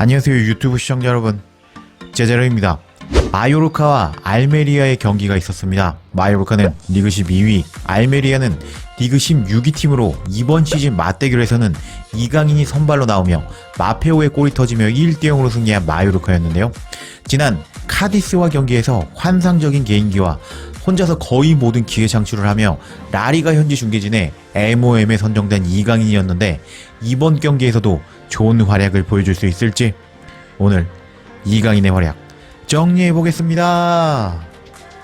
안녕하세요 유튜브 시청자 여러분. 제자로입니다. 마요르카와 알메리아의 경기가 있었습니다. 마요르카는 리그 12위 알메리아는 리그 16위 팀으로 이번 시즌 맞대결에서는 이강인이 선발로 나오며 마페오의 골이 터지며 1대0으로 승리한 마요르카였는데요. 지난 카디스와 경기에서 환상적인 개인기와 혼자서 거의 모든 기회 창출을 하며 라리가 현지 중계진에 MOM에 선정된 이강인이었는데 이번 경기에서도 좋은 활약을 보여줄 수 있을지 오늘 이강인의 활약 정리해 보겠습니다.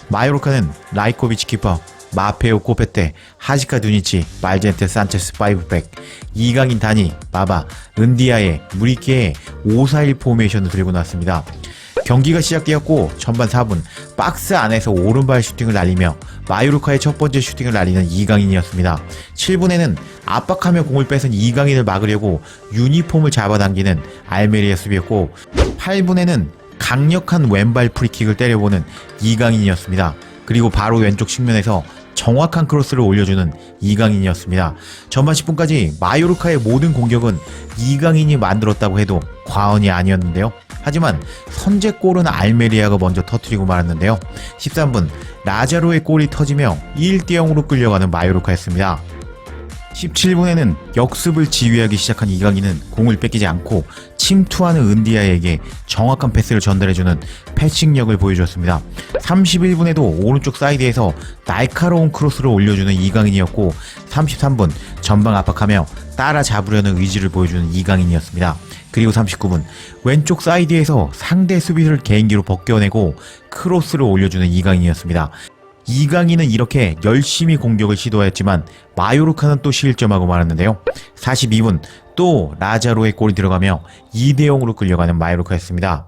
마요르카는 라이코비치 키퍼, 마페오 코페테, 하시카 두니치, 말젠테 산체스 5백, 이강인 다니, 마바, 은디아의 무리케의 541 포메이션을 들고 나왔습니다. 경기가 시작되었고 전반 4분 박스 안에서 오른발 슈팅을 날리며 마요르카의 첫 번째 슈팅을 날리는 이강인이었습니다. 7분에는 압박하며 공을 뺏은 이강인을 막으려고 유니폼을 잡아당기는 알메리아 수비였고 8분에는 강력한 왼발 프리킥을 때려보는 이강인이었습니다. 그리고 바로 왼쪽 측면에서 정확한 크로스를 올려주는 이강인이었습니다. 전반 10분까지 마요르카의 모든 공격은 이강인이 만들었다고 해도 과언이 아니었는데요. 하지만 선제골은 알메리아가 먼저 터트리고 말았는데요. 13분 라자로의 골이 터지며 1대 0으로 끌려가는 마요르카였습니다. 17분에는 역습을 지휘하기 시작한 이강인은 공을 뺏기지 않고 침투하는 은디아에게 정확한 패스를 전달해주는 패싱력을 보여주었습니다. 31분에도 오른쪽 사이드에서 날카로운 크로스를 올려주는 이강인이었고 33분 전방 압박하며 따라잡으려는 의지를 보여주는 이강인이었습니다. 그리고 39분 왼쪽 사이드에서 상대 수비를 개인기로 벗겨내고 크로스를 올려주는 이강인이었습니다. 이강인은 이렇게 열심히 공격을 시도했지만 마요르카는 또 실점하고 말았는데요. 42분 또 라자로의 골이 들어가며 2대0으로 끌려가는 마요르카였습니다.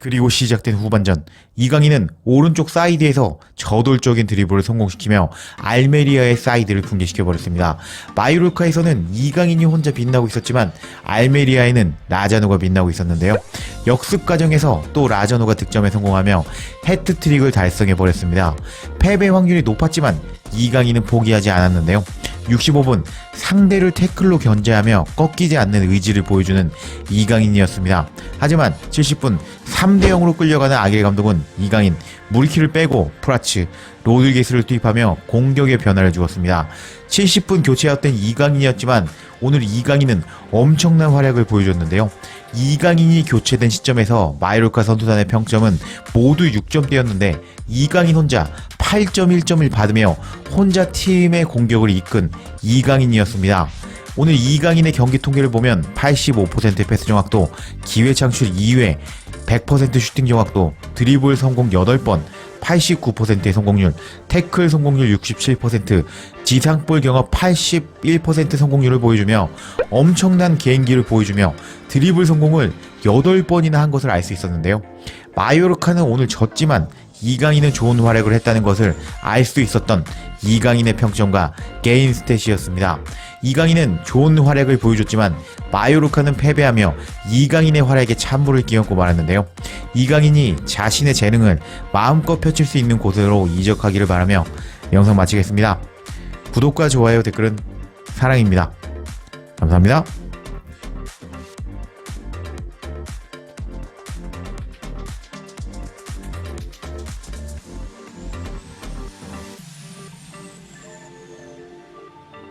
그리고 시작된 후반전 이강인은 오른쪽 사이드에서 저돌적인 드리블을 성공시키며 알메리아의 사이드를 붕괴시켜버렸습니다. 마요르카에서는 이강인이 혼자 빛나고 있었지만 알메리아에는 라자노가 빛나고 있었는데요. 역습 과정에서 또 라자노가 득점에 성공하며 해트트릭을 달성해버렸습니다. 패배 확률이 높았지만 이강인은 포기하지 않았는데요. 65분 상대를 태클로 견제하며 꺾이지 않는 의지를 보여주는 이강인이었습니다. 하지만 70분 3대 0으로 끌려가는 아길 감독은 이강인 무리키를 빼고 프라츠 로드리게스를 투입하며 공격의 변화를 주었습니다. 70분 교체였던 이강인이었지만 오늘 이강인은 엄청난 활약을 보여줬는데요. 이강인이 교체된 시점에서 마이로카 선수단의 평점은 모두 6점대였는데 이강인 혼자 8.1점을 받으며 혼자 팀의 공격을 이끈 이강인이었습니다. 오늘 이강인의 경기 통계를 보면 85%의 패스 정확도, 기회 창출 2회, 100% 슈팅 정확도, 드리블 성공 8번, 89%의 성공률, 태클 성공률 67%, 지상볼 경합 81% 성공률을 보여주며 엄청난 개인기를 보여주며 드리블 성공을 8번이나 한 것을 알 수 있었는데요. 마요르카는 오늘 졌지만 이강인은 좋은 활약을 했다는 것을 알 수 있었던 이강인의 평점과 게임 스탯이었습니다. 이강인은 좋은 활약을 보여줬지만 마요르카는 패배하며 이강인의 활약에 찬물을 끼얹고 말았는데요. 이강인이 자신의 재능을 마음껏 펼칠 수 있는 곳으로 이적하기를 바라며 영상 마치겠습니다. 구독과 좋아요 댓글은 사랑입니다. 감사합니다.